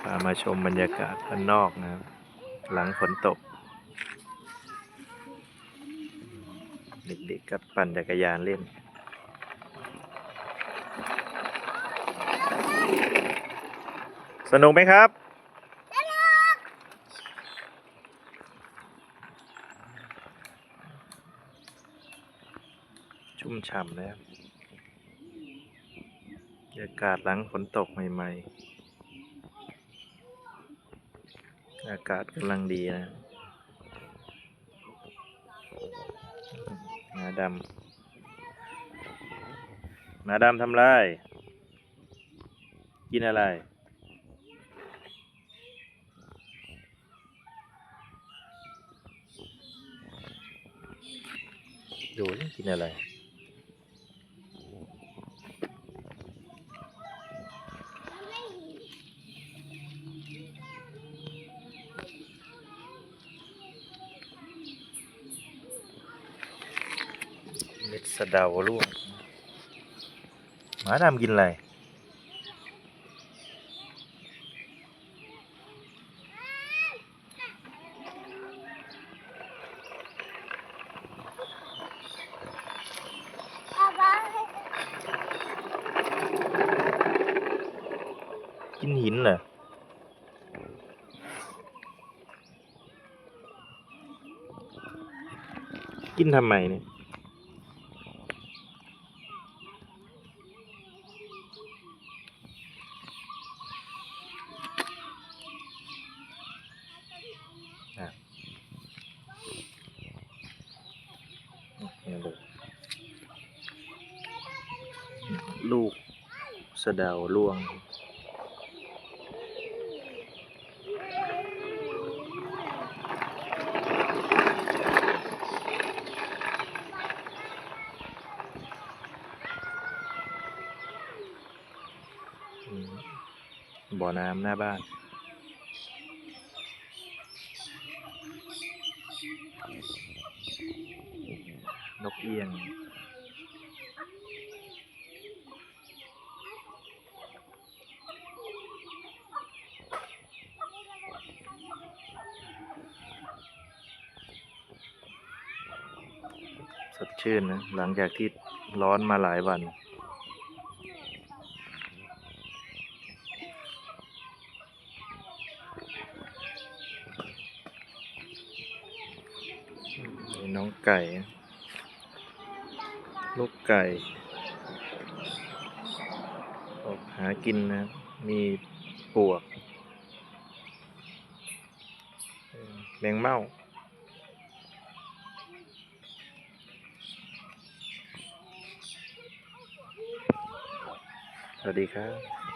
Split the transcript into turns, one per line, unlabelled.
พามาชมบรรยากาศข้างนอกนะครับ หลังฝนตก เด็กๆก็ปั่นจักรยานเล่น สนุกไหมครับ ชุ่มฉ่ำเลยครับบรรยากาศหลังฝนตกใหม่ ๆ อากาศกำลังดีนะหมาดำหมาดำทำไร กินอะไร ดูสิกินอะไร เม็ดสะเดาร่วงหมาดำกินอะไรกินหินเหรอกินทำไมเนี่ย ลูกสะเดาล่วง บ่อน้ำหน้าบ้านนกเอียง ดชื่นนะหลังจากที่ร้อนมาหลายวันนี่น้องไก่ ลูกไก่ ออกหากินนะ มีปวก แมงเม่า สวัสดีครับ